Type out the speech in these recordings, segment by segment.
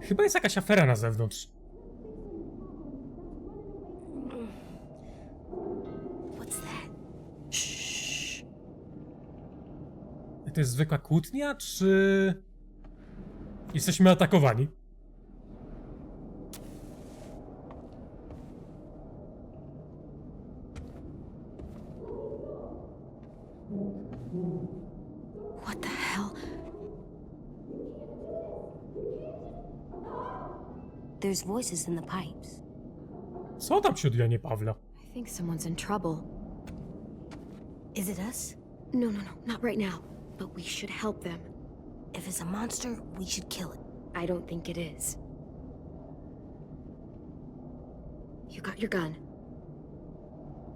Chyba jest jakaś afera na zewnątrz. What's that? To jest zwykła kłótnia, czy... Jesteśmy atakowani? There's voices in the pipes. Co tam się odjanie Pawla? I think someone's in trouble. Is it us? No, no, no, not right now. But we should help them. If it's a monster, we should kill it. I don't think it is. You got your gun.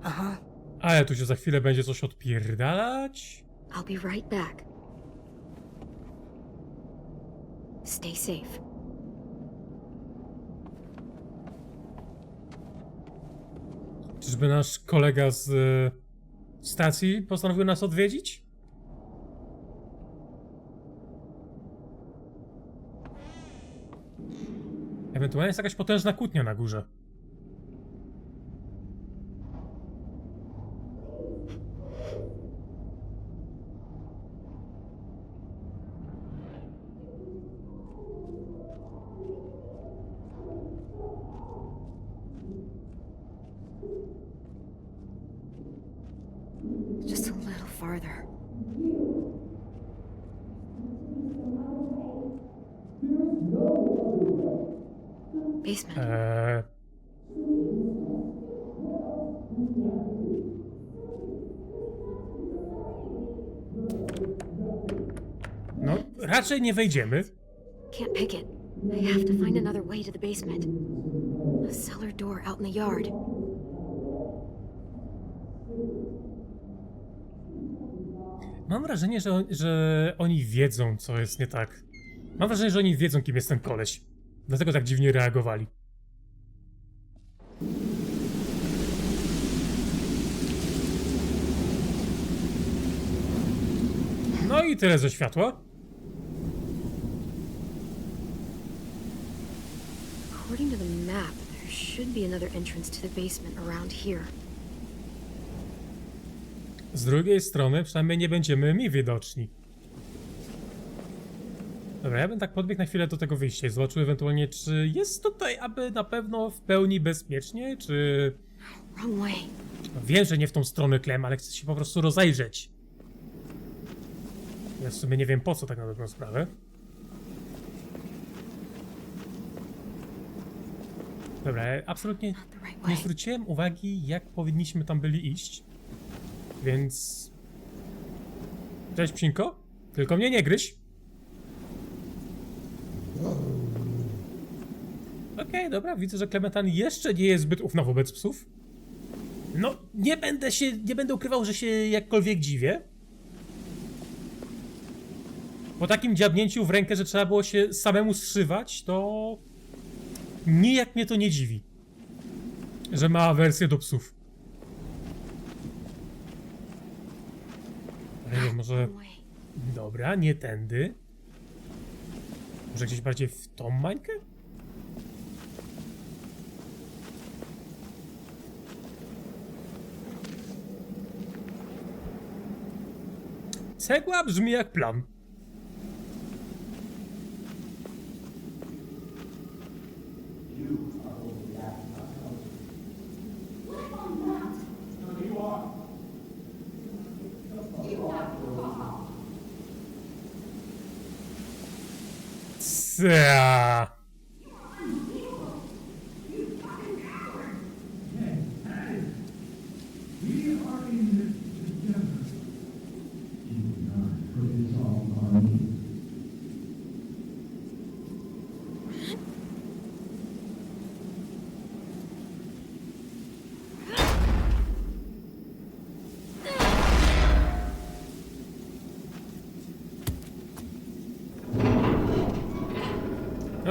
Uh huh. Ale tu się za chwilę będzie coś odpierdalać. I'll be right back. Stay safe. Czyżby nasz kolega z e, stacji postanowił nas odwiedzić? Ewentualnie jest jakaś potężna kłótnia na górze. Farther. Basement. Eee... No, raczej nie wejdziemy. Can't pick it. I have to find another way to the basement. A cellar door out in the yard. Mam wrażenie, że, że oni wiedzą, co jest nie tak. Mam wrażenie, że oni wiedzą, kim jest ten koleś. Dlatego tak dziwnie reagowali. No i tyle ze światła. According to the map, there should be another entrance to the basement around here. Z drugiej strony przynajmniej nie będziemy mi widoczni. Dobra, ja bym tak podbiegł na chwilę do tego wyjścia i zobaczył ewentualnie, czy jest tutaj aby na pewno w pełni bezpiecznie, czy... Wiem, że nie w tą stronę klem, ale chcę się po prostu rozejrzeć. Ja w sumie nie wiem po co tak na dobrą sprawę. Dobra, absolutnie nie zwróciłem uwagi, jak powinniśmy tam byli iść. Więc... Cześć, psinko. Tylko mnie nie gryź. Okej, dobra, widzę, że Klementan jeszcze nie jest zbyt ufna wobec psów. No, nie będę się, nie będę ukrywał, że się jakkolwiek dziwię. Po takim dziabnięciu w rękę, że trzeba było się samemu zszywać, to nijak mnie to nie dziwi. Że ma awersję do psów. Ale nie wiem, może... Dobra, nie tędy. Może gdzieś bardziej w tą mańkę? Cegła brzmi jak plan. Cia. No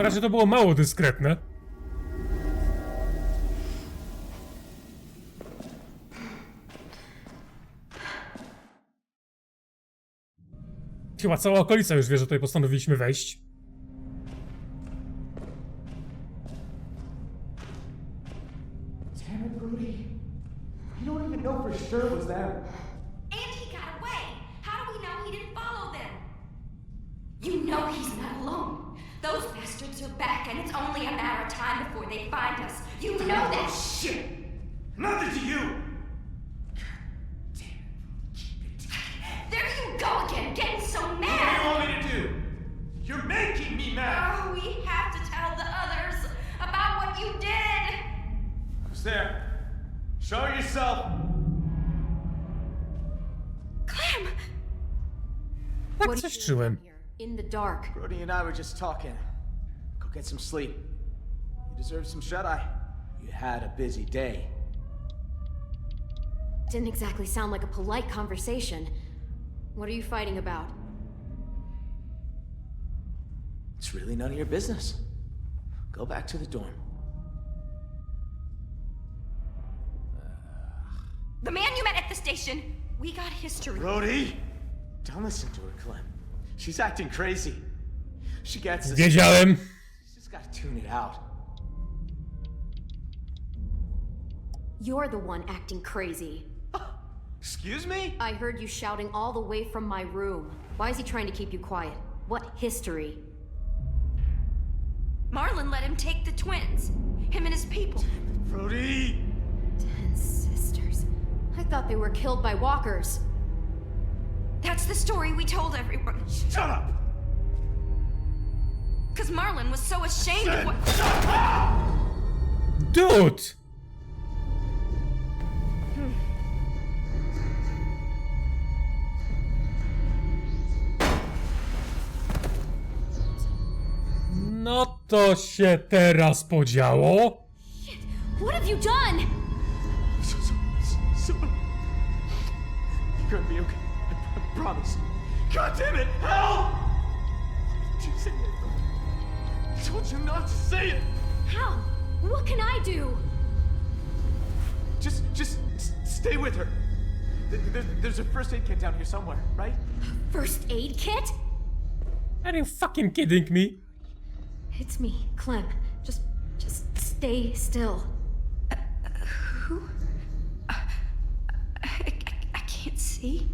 raczej to było mało dyskretne. Chyba cała okolica już wie, że tutaj postanowiliśmy wejść. Those bastards are back, and it's only a matter of time before they find us. You know that. Shit! Nothing to you! There you go again, getting so mad! What do you mad. want me to do? You're making me mad! Oh, we have to tell the others about what you did. Who's there? Show yourself! Clem! Tak coś czułem. In the dark. Brody and I were just talking. Go get some sleep. You deserve some shut eye. You had a busy day. Didn't exactly sound like a polite conversation. What are you fighting about? It's really none of your business. Go back to the dorm. The man you met at the station. We got history. Brody! Don't listen to her, Clem. She's acting crazy. She gets this. Wiedziałem. She's gotta tune it out. You're the one acting crazy. Excuse me? I heard you shouting all the way from my room. Why is he trying to keep you quiet? What history? Marlin let him take the twins. Him and his people. Brody! Ten sisters. I thought they were killed by walkers. That's the story we told everyone. Shut up! Because Marlon was so ashamed of what. Dude! No to się teraz podziało. What have you done? So, so, so, You're gonna be okay. I, I promise. God damn it! Help! Told you not to say it! How? What can I do? Just, just s- stay with her. There's, there's a first aid kit down here somewhere, right? First aid kit? Are you fucking kidding me? It's me, Clem. Just just stay still. I, I, I can't see.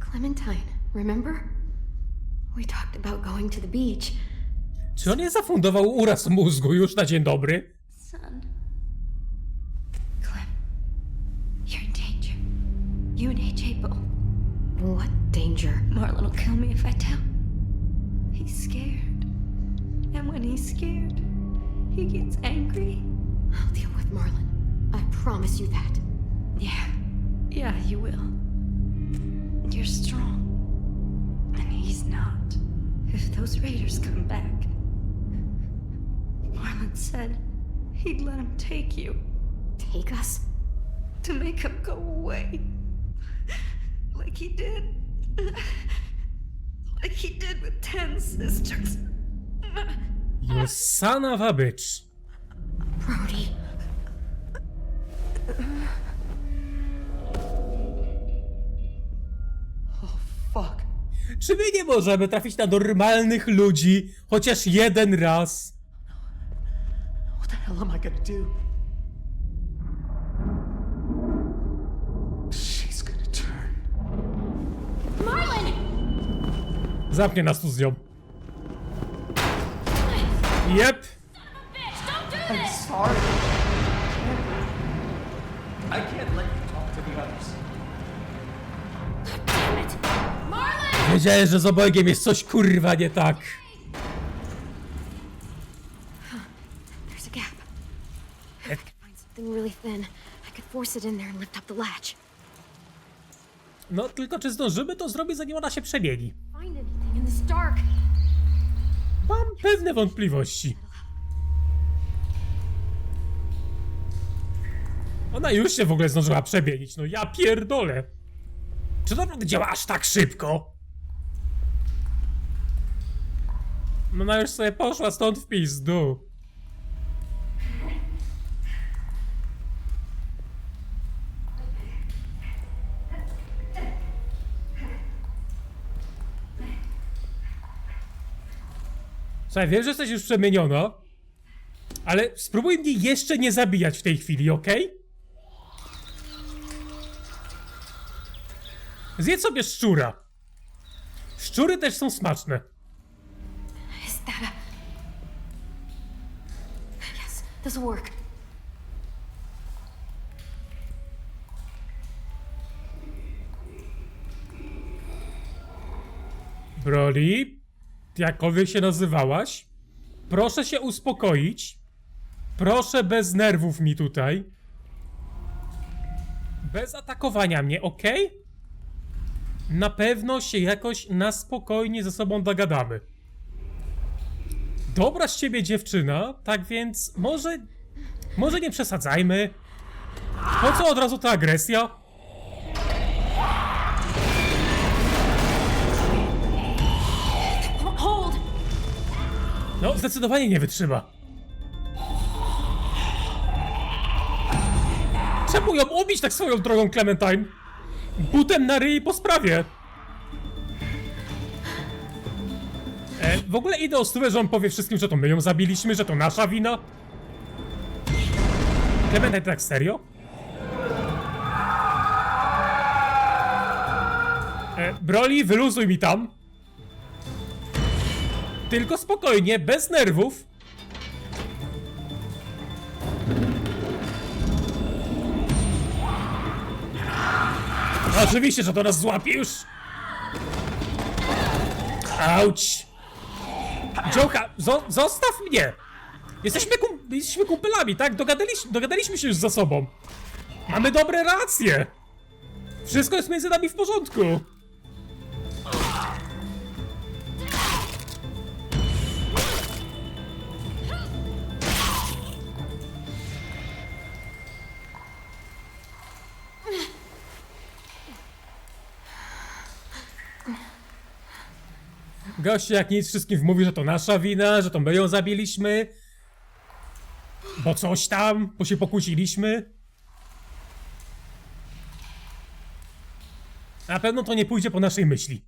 Clementine, remember? We talked about going to the beach. Czy on nie zafundował uraz mózgu już na dzień dobry? Son. Clem. You're in danger. You and AJ both. What danger? Marlon will kill me if I tell. He's scared. And when he's scared, he gets angry. I'll deal with Marlon. I promise you that. Yeah. Yeah, you will. You're strong. And he's not. If those raiders come back. Marlon said he'd let him take you Take us? to make him go away. Like he did. Like he did with ten sisters. You son of a bitch. Brody. Fuck. Czy my nie możemy trafić na normalnych ludzi chociaż jeden raz? Hell am I gonna do? She's gonna turn. Zamknie nas tu z nią. Jep. I'm sorry. I can't let you talk to the others. Damn it! Marlon! Wiedziałem, że z obojgiem jest coś kurwa nie tak. There's a gap. If I could find something really thin, I could force it in there and lift up the latch. No tylko czy zdążymy to zrobić zanim ona się przemieni? Find anything in this dark. Mam pewne wątpliwości. Ona już się w ogóle zdążyła przemienić, no ja pierdolę. Czy to naprawdę działa aż tak szybko? No ona już sobie poszła stąd w pizdu. Słuchaj, wiem, że jesteś już przemieniona, ale spróbuj mnie jeszcze nie zabijać w tej chwili, okej? Zjedz sobie szczura. Szczury też są smaczne. Is that a. Yes, this'll work. Broli, jakkolwiek się nazywałaś, proszę się uspokoić. Proszę bez nerwów mi tutaj. Bez atakowania mnie, ok? Na pewno się jakoś na spokojnie ze sobą dogadamy. Dobra z ciebie dziewczyna, tak więc może. Może nie przesadzajmy. Po co od razu ta agresja? No, zdecydowanie nie wytrzyma. Czemu ją ubić tak swoją drogą, Clementine? Butem na ryj po sprawie. E, w ogóle idę o stówę, że on powie wszystkim, że to my ją zabiliśmy, że to nasza wina. Clementine, tak serio? E, Broly, wyluzuj mi tam. Tylko spokojnie, bez nerwów. Oczywiście, że to nas złapie już. Auć. Zo zostaw mnie. Jesteśmy, kum jesteśmy kumpelami, tak? Dogadaliśmy się już ze sobą. Mamy dobre racje. Wszystko jest między nami w porządku. Goście jak nic wszystkim mówi, że to nasza wina, że to my ją zabiliśmy. Bo coś tam, bo się pokłóciliśmy. Na pewno to nie pójdzie po naszej myśli.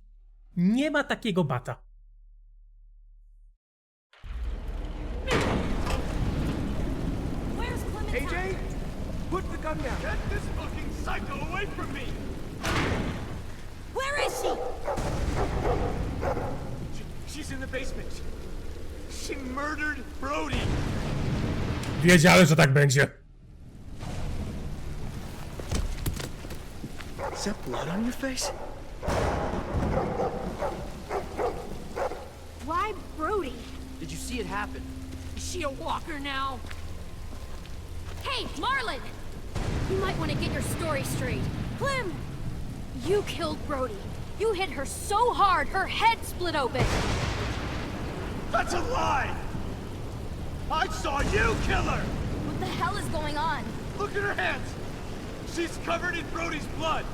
Nie ma takiego bata. AJ, put the gun down. Get this fucking psycho away from me! Where is she? She, she's in the basement. She murdered Brody. Wiedziałem, że tak będzie. Is that blood on your face? Why Brody? Did you see it happen? Is she a walker now? Hey, Marlon! You might want to get your story straight. Clem! You killed Brody. You hit her so hard, her head split open. That's a lie! I saw you kill her! What the hell is going on? Look at her hands! She's covered in Brody's blood!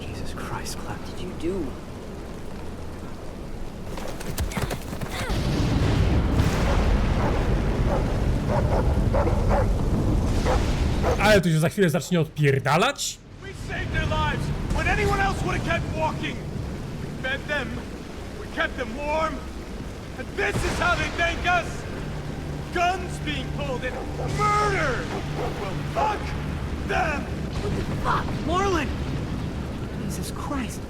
Jesus Christ, Clem, did you do? Ale tu się za chwilę zacznie odpierdalać. We saved their lives when anyone else would have kept walking! We fed them, we kept them warm, and this is how they thank us! Guns being pulled and murder! Well, fuck them! Marlon! Jesus Christ.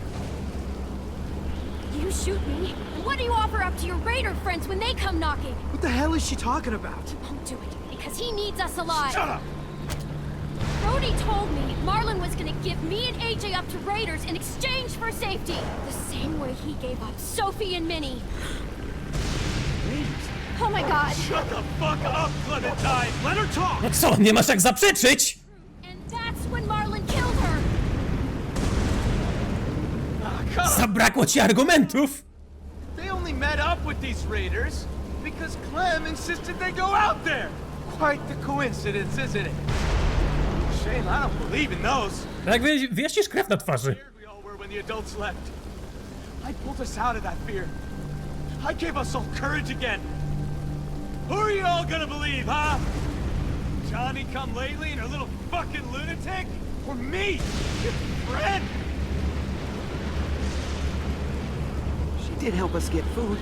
You shoot me? And what do you offer up to your raider friends when they come knocking? What the hell is she talking about? Won't do it, because he needs us alive. Shut up! Brody told me Marlon was gonna give me and AJ up to raiders in exchange for safety. The same way he gave up Sophie and Minnie. Oh my oh, god. Shut the fuck up, Clementine! Let her talk! No co, nie masz jak zaprzeczyć? And that's when Marlon killed her. Ah, come on. Zabrakło ci argumentów. They only met up with these raiders because Clem insisted they go out there. Quite the coincidence, isn't it? Shame I don't believe in those. Jak wy, wyjaśnisz krew na twarzy. Scared we all were when the adults left. I pulled us out of that fear. I gave us all courage again. Who are you all gonna believe, huh? Johnny come lately and her little fucking lunatic? Or me? Your friend? She did help us get food.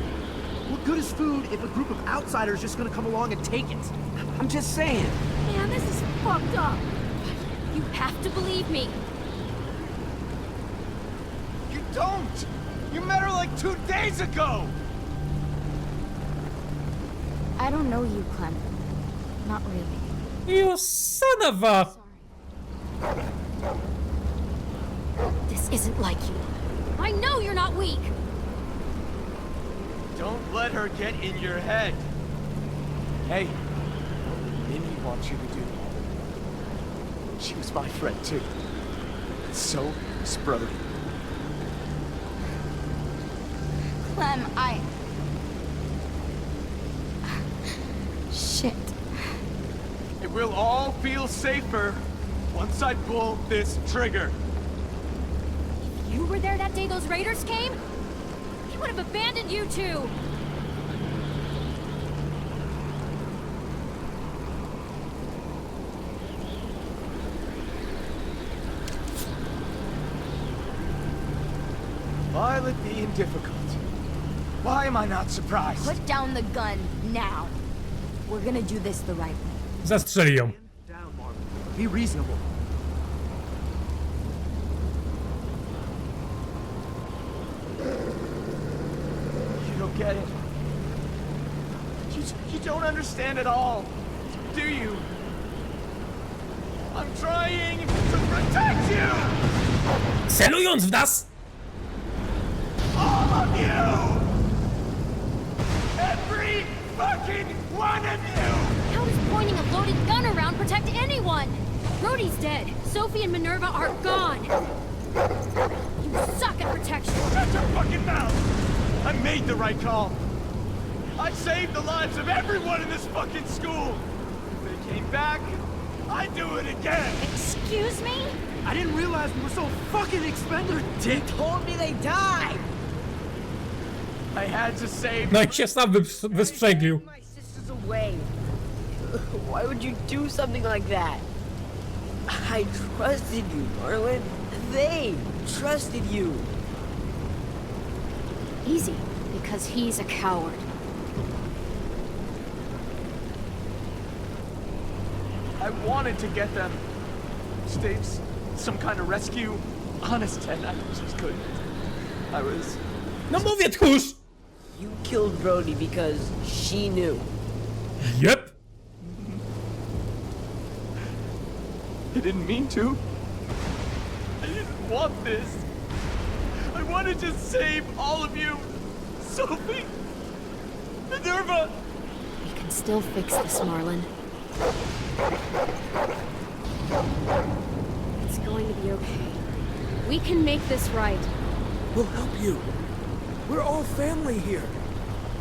What good is food if a group of outsiders just gonna come along and take it? I'm just saying. Man, this is fucked up. You have to believe me. You don't! You met her like two days ago! I don't know you, Clem. Not really. You son of a... This isn't like you. I know you're not weak. Don't let her get in your head. Hey, Minnie wants you to do. She was my friend too. So is Brody. Clem, I... Shit. It will all feel safer once I pull this trigger. If you were there that day those raiders came? He would have abandoned you two. Why am I not surprised? Put down the gun now. We're gonna do this the right way. Zastrzeli ją. Down, Marvin. Be reasonable. You don't get it. You, you don't understand at all, do you? I'm trying to protect you! Celując w nas! All of you! Every fucking one of you! How does pointing a loaded gun around protect anyone? Brody's dead. Sophie and Minerva are gone. You suck at protection. Shut your fucking mouth! I made the right call. I saved the lives of everyone in this fucking school. If they came back, I'd do it again. Excuse me? I didn't realize we were so fucking expendable. Dick told me they died. I had to save. No i się sam wys- wysprzęglił. My sister's away. Why would you do something like that? I trusted you, Marlon. They trusted you. Easy, because he's a coward. I wanted to get them. States, some kind of rescue. Honest, Ted, I just couldn't. I was. No mówię tchórz! You killed Brody because she knew. Yep. I didn't mean to. I didn't want this. I wanted to save all of you. Sophie, Minerva. We can still fix this, Marlin. It's going to be okay. We can make this right. We'll help you. We're all family here.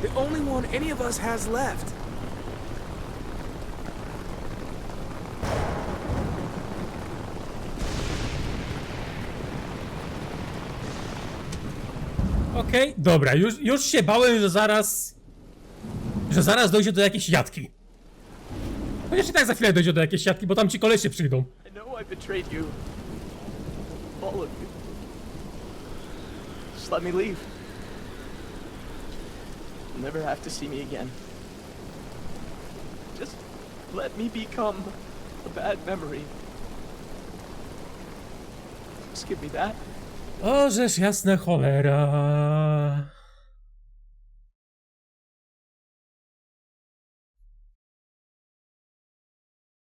The only one any of us has left. Okej, dobra, już, już się bałem, że zaraz... Że zaraz dojdzie do jakiejś jatki. Chociaż i tak za chwilę dojdzie do jakiejś jatki, bo tam ci kolesie przyjdą. Just let me leave. You'll never have to see me again. Just let me become a bad memory. Just give me that. O, żeż jasna cholera.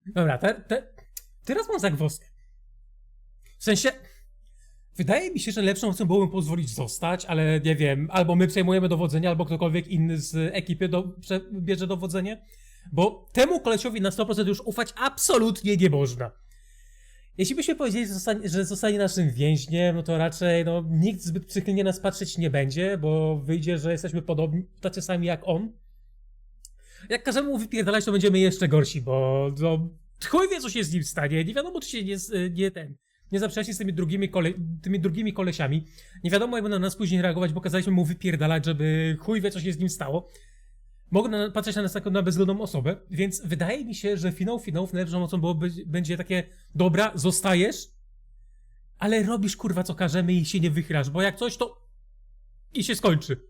Dobra, te, te, teraz mam zagwozdkę. W sensie, wydaje mi się, że lepszą opcją byłoby pozwolić zostać, ale nie wiem, albo my przejmujemy dowodzenie, albo ktokolwiek inny z ekipy do, bierze dowodzenie, bo temu kolesiowi na 100% już ufać absolutnie nie można. Jeśli byśmy powiedzieli, że zostanie, że zostanie naszym więźniem, no to raczej no, nikt zbyt przychylnie nas patrzeć nie będzie, bo wyjdzie, że jesteśmy podobni, tacy sami jak on. Jak każemy mu wypierdalać, to będziemy jeszcze gorsi, bo no, chuj wie, co się z nim stanie. Nie wiadomo, czy się nie, nie ten, nie zaprzecznie z tymi drugimi, kole, tymi drugimi kolesiami. Nie wiadomo, jak będą na nas później reagować, bo kazaliśmy mu wypierdalać, żeby chuj wie, co się z nim stało. Mogą na, patrzeć na nas jako na bezludną osobę, więc wydaje mi się, że finał finałów najlepszą mocą byłoby, będzie takie, dobra, zostajesz, ale robisz kurwa co każemy i się nie wychylasz, bo jak coś to i się skończy.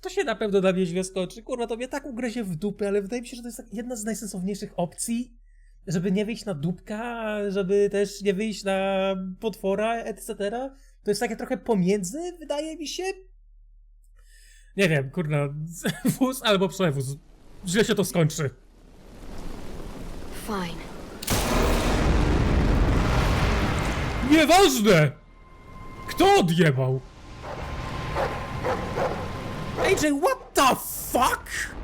To się na pewno dla mnie źle skończy. Kurwa, to mnie tak ugryzie w dupę, ale wydaje mi się, że to jest tak jedna z najsensowniejszych opcji, żeby nie wyjść na dupka, żeby też nie wyjść na potwora, etc. To jest takie trochę pomiędzy, wydaje mi się. Nie wiem, kurna, wóz albo przewóz. Źle się to skończy. Fine. Nieważne! Kto odjebał? AJ, what the fuck?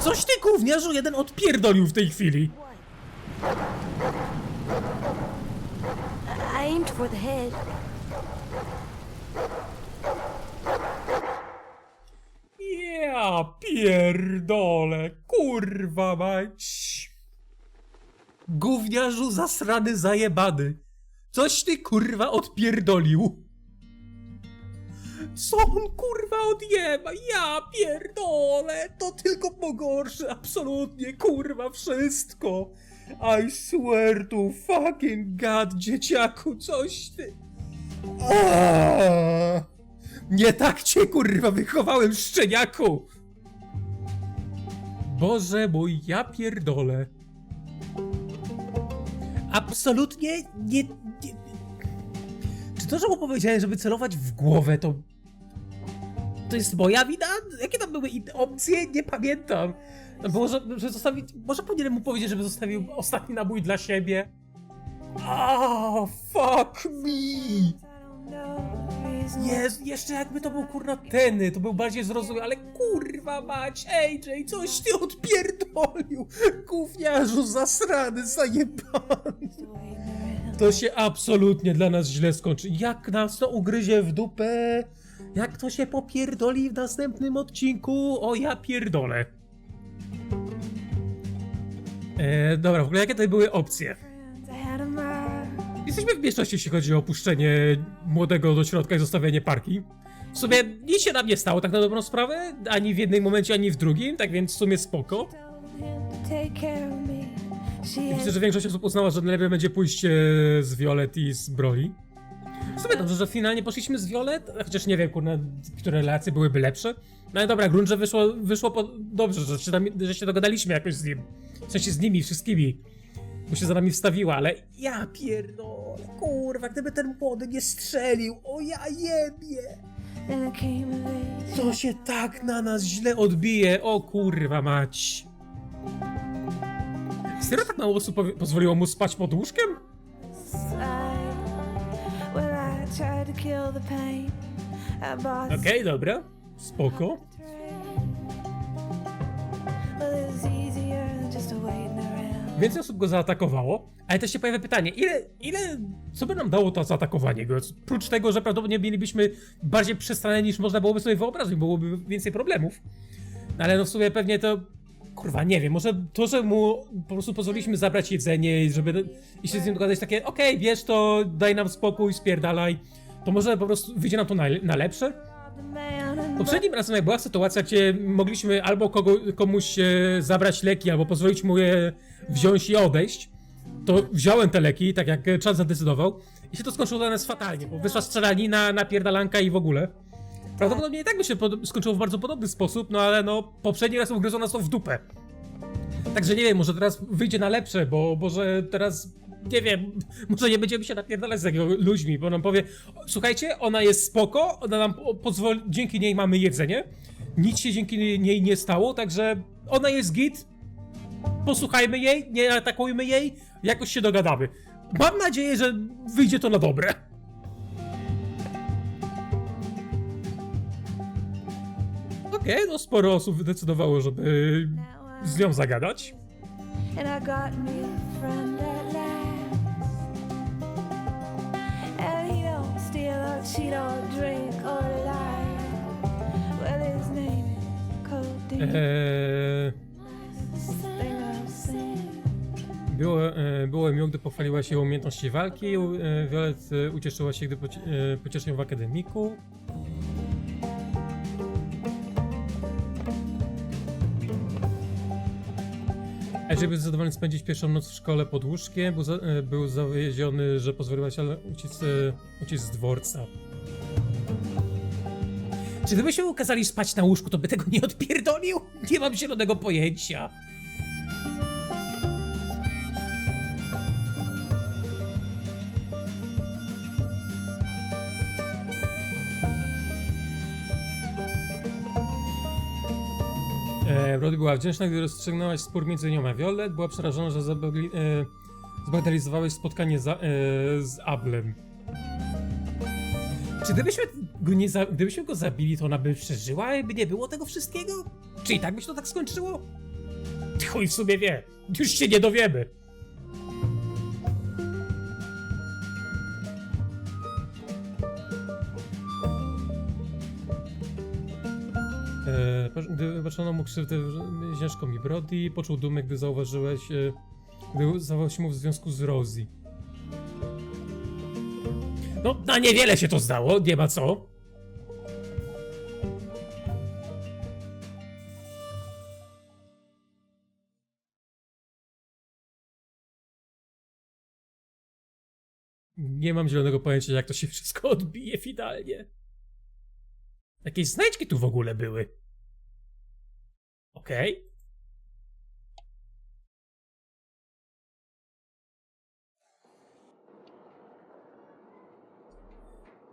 Coś ty gówniarzu jeden odpierdolił w tej chwili. I aimed for the head. Ja pierdolę, kurwa mać. Gówniarzu zasrany zajebany. Coś ty kurwa odpierdolił. Co on kurwa odjeba? Ja pierdolę, to tylko pogorszy absolutnie kurwa wszystko. I swear to fucking god, dzieciaku, coś ty... Aaaa! Nie tak cię kurwa wychowałem, szczeniaku! Boże mój, ja pierdolę. Absolutnie nie, nie... Czy to, że mu powiedziałem, żeby celować w głowę, to... To jest moja wina? Jakie tam były inne opcje? Nie pamiętam. No Było, zostawić... Może powinienem mu powiedzieć, żeby zostawił ostatni nabój dla siebie? Ah, fuck me! Jest, jeszcze jakby to był kurna teny, to był bardziej zrozumiały, ale kurwa mać, AJ, coś ty odpierdolił, gówniarzu zasrany, zajebany. To się absolutnie dla nas źle skończy. Jak nas to ugryzie w dupę, jak to się popierdoli w następnym odcinku, o ja pierdolę. E, dobra, w ogóle jakie tutaj były opcje? Jesteśmy w mniejszości, jeśli chodzi o opuszczenie młodego do środka i zostawienie parki. W sumie nic się nam nie stało, tak na dobrą sprawę, ani w jednym momencie, ani w drugim, tak więc w sumie spoko. Myślę, że większość osób uznała, że najlepiej będzie pójść e, z Violet i z Broly. W sumie dobrze, że finalnie poszliśmy z Violet, chociaż nie wiem, kurna, które relacje byłyby lepsze. No ale dobra, grunt, że wyszło, wyszło po... dobrze, że się, tam, że się dogadaliśmy jakoś z nim. W sensie z nimi, wszystkimi. Bo się za nami wstawiła, ale ja pierdolę, kurwa, gdyby ten młody nie strzelił, o ja jebie! To się tak na nas źle odbije, o kurwa mać. Serio tak mało osób pozwoliło mu spać pod łóżkiem? Okej, dobra, spoko. Więcej osób go zaatakowało, ale też się pojawia pytanie, ile, ile, co by nam dało to zaatakowanie go? Prócz tego, że prawdopodobnie mielibyśmy bardziej przestrane niż można byłoby sobie wyobrazić, byłoby więcej problemów. No ale no w sumie pewnie to, kurwa, nie wiem, może to, że mu po prostu pozwoliliśmy zabrać jedzenie żeby i się z nim dogadać takie, okej, wiesz to, daj nam spokój, spierdalaj, to może po prostu wyjdzie nam to na, na lepsze? Poprzednim razem jak była sytuacja, gdzie mogliśmy albo kogo, komuś e, zabrać leki, albo pozwolić mu je wziąć i odejść, to wziąłem te leki, tak jak czas zadecydował i się to skończyło dla nas fatalnie, bo wyszła strzelanina, napierdalanka i w ogóle. Prawdopodobnie i tak by się skończyło w bardzo podobny sposób, no ale no, poprzedni raz ugryzło nas w dupę. Także nie wiem, może teraz wyjdzie na lepsze, bo może teraz, nie wiem, może nie będziemy się napierdalać z takiego ludźmi, bo nam powie, słuchajcie, ona jest spoko, ona nam po- pozwoli, dzięki niej mamy jedzenie, nic się dzięki niej nie stało, także ona jest git, posłuchajmy jej, nie atakujmy jej, jakoś się dogadamy. Mam nadzieję, że wyjdzie to na dobre. Okej, no sporo osób wydecydowało, żeby z nią zagadać. And I got me a friend at last. And he don't steal or cheat or drink or lie. Well, his name is Codeine. Eee, Thing I've seen. było, e, było miło, gdy pochwaliła się umiejętności walki. E, Violet e, ucieszyła się, gdy poci- e, pocieszył ją w akademiku. Żeby zadowolony spędzić pierwszą noc w szkole pod łóżkiem, był, za, e, był że pozwoliła się uciec, e, uciec z dworca. Czy gdybyśmy mu kazali spać na łóżku, to by tego nie odpierdolił? Nie mam zielonego pojęcia. Brody była wdzięczna, gdy rozstrzygnęłaś spór między nią a Violet. Była przerażona, że zabagli, e, zbagatelizowałeś spotkanie za, e, z Ablem. Czy gdybyśmy go, nie za, gdybyśmy go zabili, to ona by przeżyła i by nie było tego wszystkiego? Czy i tak by się to tak skończyło? Chuj w sumie wie. Już się nie dowiemy. Gdy wybaczono mu krzywdę Ziężką i Brody, poczuł dumę, gdy zauważyłeś, e, gdy zauważyłeś mu w związku z Rosie. No, na niewiele się to zdało, nie ma co. Nie mam zielonego pojęcia, jak to się wszystko odbije finalnie. Jakieś znajdźki tu w ogóle były. Okej.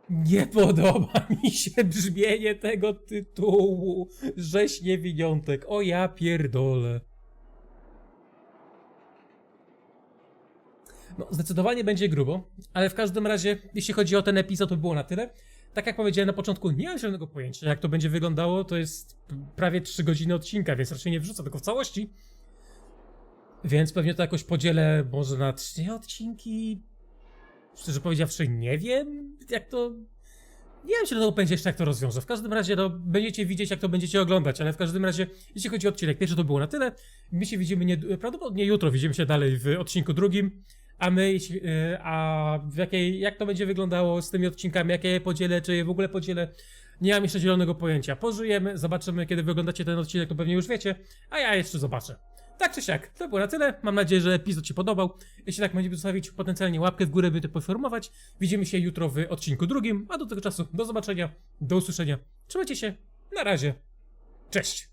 Nie podoba mi się brzmienie tego tytułu. Rzeź niewiniątek. O ja pierdolę. No, zdecydowanie będzie grubo, ale w każdym razie, jeśli chodzi o ten epizod, to było na tyle. Tak jak powiedziałem na początku, nie mam zielonego pojęcia, jak to będzie wyglądało. To jest prawie 3 godziny odcinka, więc raczej nie wrzucę tego w całości. Więc pewnie to jakoś podzielę może na trzy odcinki. Szczerze powiedziawszy, nie wiem, jak to. Nie czy to będzie jeszcze jak to rozwiążę. W każdym razie, no, będziecie widzieć, jak to będziecie oglądać, ale w każdym razie, jeśli chodzi o odcinek pierwszy, to było na tyle. My się widzimy nie, prawdopodobnie jutro, widzimy się dalej w odcinku drugim. A my, e, a w jakiej, jak to będzie wyglądało z tymi odcinkami, jakie je podzielę, czy je w ogóle podzielę, nie mam jeszcze zielonego pojęcia. Pożyjemy, zobaczymy, kiedy wyglądacie ten odcinek, to pewnie już wiecie, a ja jeszcze zobaczę. Tak czy siak, to było na tyle. Mam nadzieję, że epizod Ci podobał. Jeśli tak, będziemy zostawić potencjalnie łapkę w górę, by to poinformować. Widzimy się jutro w odcinku drugim, a do tego czasu do zobaczenia, do usłyszenia. Trzymajcie się, na razie, cześć!